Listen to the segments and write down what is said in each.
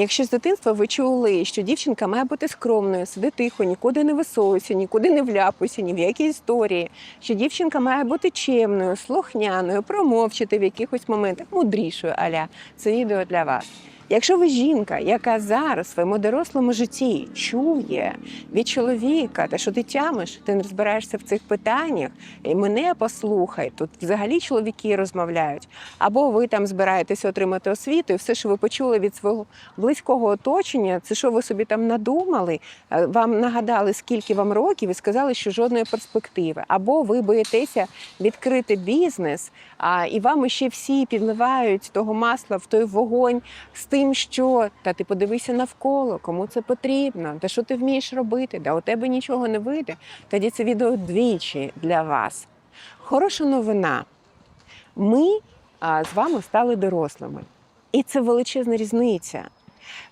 Якщо з дитинства ви чули, що дівчинка має бути скромною, сиди тихо, нікуди не висовуйся, нікуди не вляпуйся, ні в які історії, що дівчинка має бути чемною, слухняною, промовчити в якихось моментах, мудрішою аля, це відео для вас. Якщо ви жінка, яка зараз в своєму дорослому житті чує від чоловіка, те, що ти тямиш, ти не розбираєшся в цих питаннях, і мене послухай, тут взагалі чоловіки розмовляють, або ви там збираєтеся отримати освіту, і все, що ви почули від свого близького оточення, це що ви собі там надумали, е, вам нагадали, скільки вам років, і сказали, що жодної перспективи. Або ви боїтеся відкрити бізнес, а і вам ще всі підливають того масла в той вогонь тим, що та ти подивися навколо, кому це потрібно, та що ти вмієш робити, да у тебе нічого не вийде. Тоді це відео двічі для вас. Хороша новина. Ми а, з вами стали дорослими. І це величезна різниця.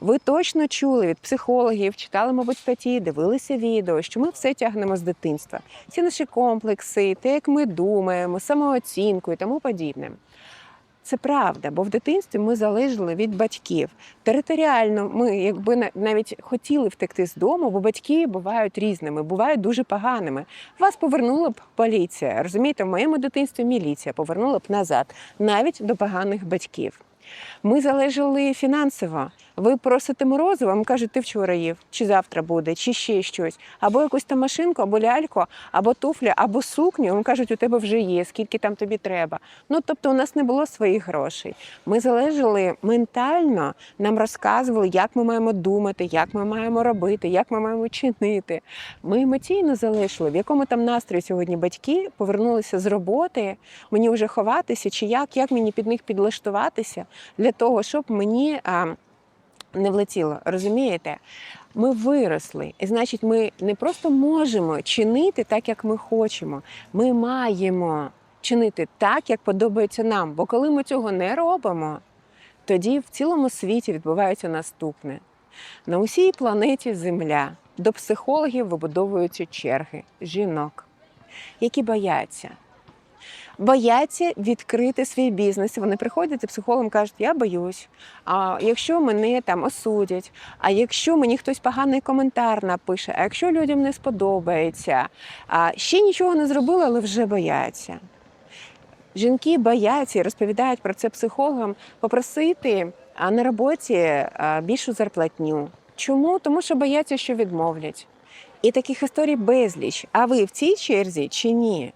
Ви точно чули від психологів, читали, мабуть, статті, дивилися відео, що ми все тягнемо з дитинства. Ці наші комплекси, те, як ми думаємо, самооцінку і тому подібне. Це правда, бо в дитинстві ми залежали від батьків. Територіально ми, якби навіть хотіли втекти з дому, бо батьки бувають різними, бувають дуже поганими. Вас повернула б поліція. Розумієте, в моєму дитинстві міліція повернула б назад, навіть до поганих батьків. Ми залежали фінансово. Ви просите морозиво, вам кажуть, ти вчора їв, чи завтра буде, чи ще щось, або якусь там машинку, або ляльку, або туфлі, або сукню. Вам кажуть, у тебе вже є, скільки там тобі треба. Ну тобто, у нас не було своїх грошей. Ми залежали ментально, нам розказували, як ми маємо думати, як ми маємо робити, як ми маємо чинити. Ми емоційно залишили, в якому там настрої сьогодні батьки повернулися з роботи, мені вже ховатися, чи як, як мені під них підлаштуватися для того, щоб мені. А, не влетіло, розумієте? Ми виросли, і значить, ми не просто можемо чинити так, як ми хочемо. Ми маємо чинити так, як подобається нам. Бо коли ми цього не робимо, тоді в цілому світі відбувається наступне: на усій планеті Земля до психологів вибудовуються черги жінок, які бояться. Бояться відкрити свій бізнес. Вони приходять і психологам кажуть, я боюсь. А якщо мене там осудять, а якщо мені хтось поганий коментар напише, а якщо людям не сподобається, а ще нічого не зробили, але вже бояться. Жінки бояться і розповідають про це психологам попросити на роботі більшу зарплатню. Чому? Тому що бояться, що відмовлять. І таких історій безліч. А ви в цій черзі чи ні?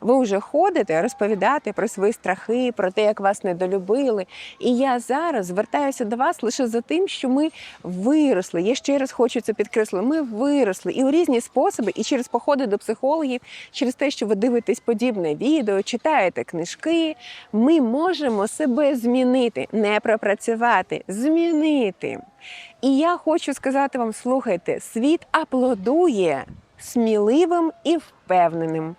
Ви вже ходите розповідати про свої страхи, про те, як вас недолюбили. І я зараз звертаюся до вас лише за тим, що ми виросли. Я ще раз хочу це підкреслити. Ми виросли і у різні способи, і через походи до психологів, через те, що ви дивитесь подібне відео, читаєте книжки. Ми можемо себе змінити, не пропрацювати, змінити. І я хочу сказати вам: слухайте, світ аплодує сміливим і впевненим.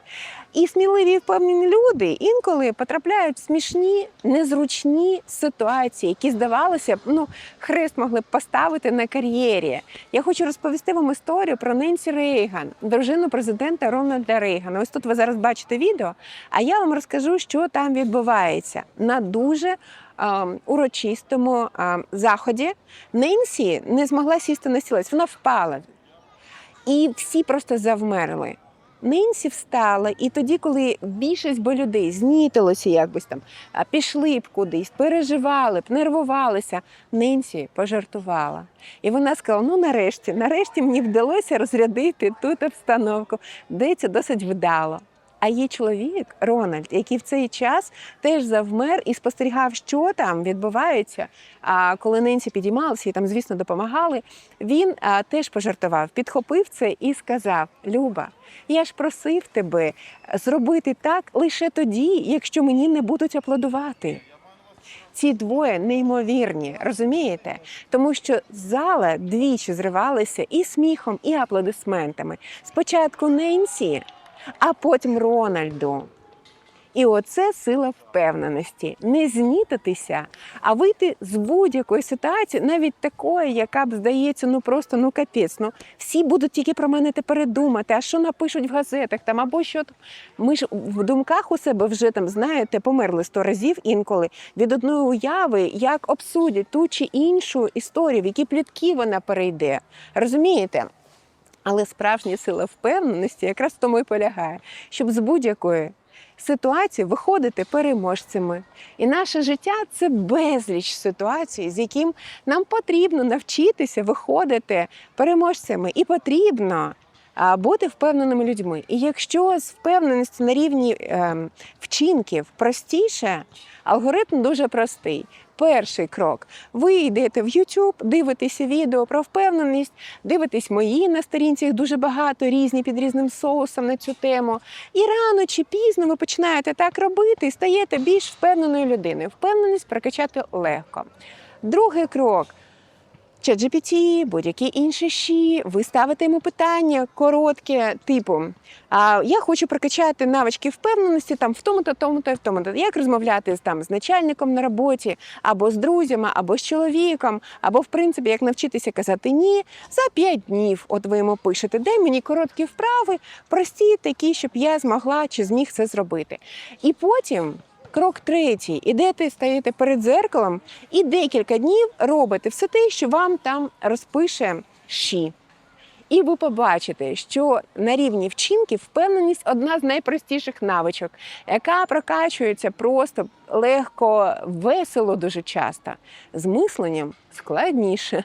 І сміливі і впевнені люди інколи потрапляють в смішні, незручні ситуації, які здавалося б, ну хрест могли б поставити на кар'єрі. Я хочу розповісти вам історію про Ненсі Рейган, дружину президента Рональда Рейгана. Ось тут ви зараз бачите відео. А я вам розкажу, що там відбувається на дуже урочистому заході. Ненсі не змогла сісти на стілець, вона впала. І всі просто завмерли. Нинсі встала, і тоді, коли більшість би людей знітилося якось там, пішли б кудись, переживали б, нервувалися, Нинці пожартувала. І вона сказала: ну нарешті, нарешті мені вдалося розрядити тут обстановку. Здається, досить вдало. А є чоловік Рональд, який в цей час теж завмер і спостерігав, що там відбувається. А коли Ненсі підіймалася і там, звісно, допомагали, він а, теж пожартував, підхопив це і сказав: Люба, я ж просив тебе зробити так лише тоді, якщо мені не будуть аплодувати. Ці двоє неймовірні, розумієте? Тому що зала двічі зривалася і сміхом, і аплодисментами. Спочатку Ненсі, а потім Рональду. І оце сила впевненості. Не знітитися, а вийти з будь-якої ситуації, навіть такої, яка б здається, ну просто ну капець. Ну всі будуть тільки про мене тепер думати, а що напишуть в газетах там або що там. Ми ж в думках у себе вже там, знаєте, померли сто разів інколи від одної уяви, як обсудять ту чи іншу історію, в які плітки вона перейде. Розумієте? Але справжня сила впевненості якраз в тому і полягає, щоб з будь-якої ситуації виходити переможцями. І наше життя це безліч ситуацій, з яким нам потрібно навчитися виходити переможцями, і потрібно бути впевненими людьми. І якщо з впевненістю на рівні ем, вчинків простіше, алгоритм дуже простий. Перший крок. Ви йдете в YouTube, дивитеся відео про впевненість, дивитесь мої на сторінці, їх дуже багато, різні під різним соусом на цю тему. І рано чи пізно ви починаєте так робити і стаєте більш впевненою людиною. Впевненість прокачати легко. Другий крок. ChatGPT, будь-які інші щі, ви ставите йому питання коротке, типу: а я хочу прокачати навички впевненості там в тому-то, тому-то в тому-то. Як розмовляти з там з начальником на роботі, або з друзями, або з чоловіком, або в принципі, як навчитися казати ні за 5 днів. От ви йому пишете, дай мені короткі вправи, прості, такі, щоб я змогла чи зміг це зробити. І потім. Крок третій. Ідете, стаєте перед дзеркалом і декілька днів робите все те, що вам там розпише щі. І ви побачите, що на рівні вчинків впевненість одна з найпростіших навичок, яка прокачується просто легко, весело дуже часто. З мисленням складніше,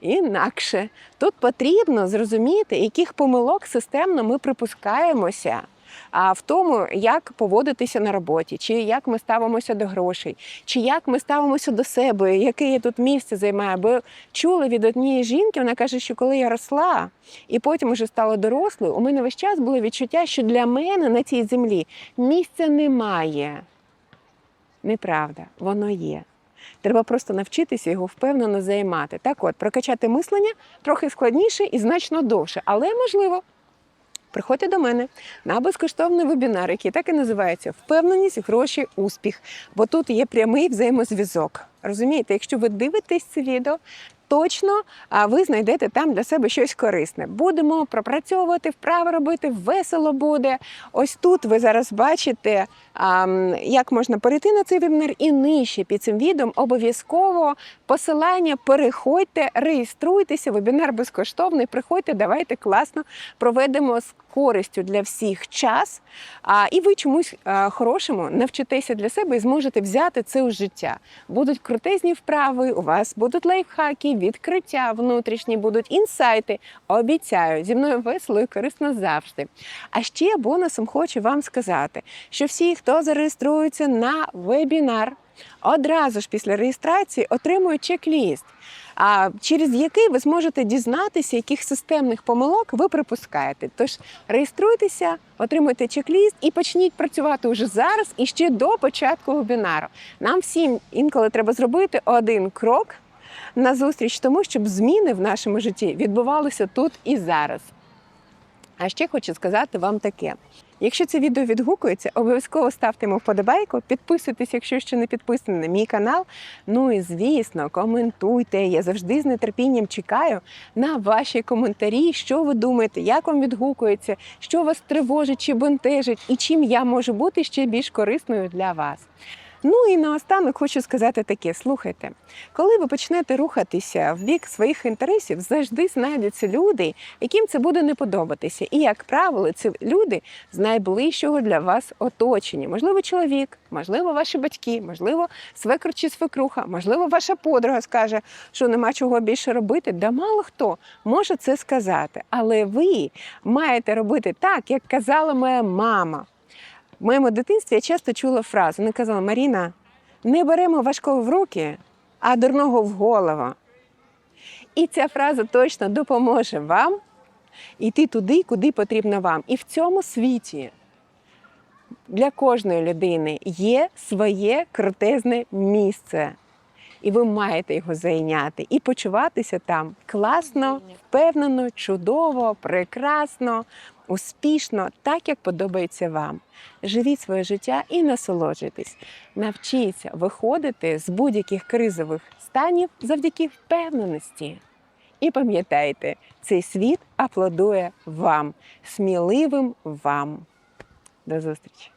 інакше. Тут потрібно зрозуміти, яких помилок системно ми припускаємося. А в тому, як поводитися на роботі, чи як ми ставимося до грошей, чи як ми ставимося до себе, яке я тут місце займаю. Бо чула від однієї жінки, вона каже, що коли я росла і потім уже стала дорослою, у мене весь час було відчуття, що для мене на цій землі місця немає. Неправда, воно є. Треба просто навчитися його впевнено займати. Так от, прокачати мислення трохи складніше і значно довше, але можливо. Приходьте до мене на безкоштовний вебінар, який так і називається Впевненість, гроші, успіх. Бо тут є прямий взаємозв'язок. Розумієте, якщо ви дивитесь це відео, точно ви знайдете там для себе щось корисне. Будемо пропрацьовувати, вправи робити, весело буде. Ось тут ви зараз бачите, як можна перейти на цей вебінар, і нижче під цим відео обов'язково посилання. Переходьте, реєструйтеся. Вебінар безкоштовний. Приходьте, давайте класно проведемо користю для всіх час. А, і ви чомусь а, хорошому навчитеся для себе і зможете взяти це у життя. Будуть крутезні вправи, у вас будуть лайфхаки, відкриття внутрішні, будуть інсайти. Обіцяю, зі мною весело і корисно завжди. А ще бонусом хочу вам сказати, що всі, хто зареєструється на вебінар, одразу ж після реєстрації отримують чек-ліст, через який ви зможете дізнатися, яких системних помилок ви припускаєте. Тож реєструйтеся, отримуйте чек-ліст і почніть працювати уже зараз і ще до початку вебінару. Нам всім інколи треба зробити один крок назустріч тому, щоб зміни в нашому житті відбувалися тут і зараз. А ще хочу сказати вам таке: якщо це відео відгукується, обов'язково ставте йому вподобайку, підписуйтесь, якщо ще не підписані на мій канал. Ну і звісно, коментуйте. Я завжди з нетерпінням чекаю на ваші коментарі, що ви думаєте, як вам відгукується, що вас тривожить чи бентежить, і чим я можу бути ще більш корисною для вас. Ну і наостанок хочу сказати таке: слухайте, коли ви почнете рухатися в бік своїх інтересів, завжди знайдуться люди, яким це буде не подобатися. І, як правило, це люди з найближчого для вас оточення. Можливо, чоловік, можливо, ваші батьки, можливо, свекр чи свекруха, можливо, ваша подруга скаже, що нема чого більше робити. Да мало хто може це сказати. Але ви маєте робити так, як казала моя мама. В моєму дитинстві я часто чула фразу. Вона казала: Маріна, не беремо важкого в руки, а дурного в голову. І ця фраза точно допоможе вам йти туди, куди потрібно вам. І в цьому світі для кожної людини є своє крутезне місце. і ви маєте його зайняти і почуватися там класно, впевнено, чудово, прекрасно, успішно, так як подобається вам. Живіть своє життя і насолоджуйтесь. Навчіться виходити з будь-яких кризових станів завдяки впевненості. І пам'ятайте, цей світ аплодує вам, сміливим вам. До зустрічі!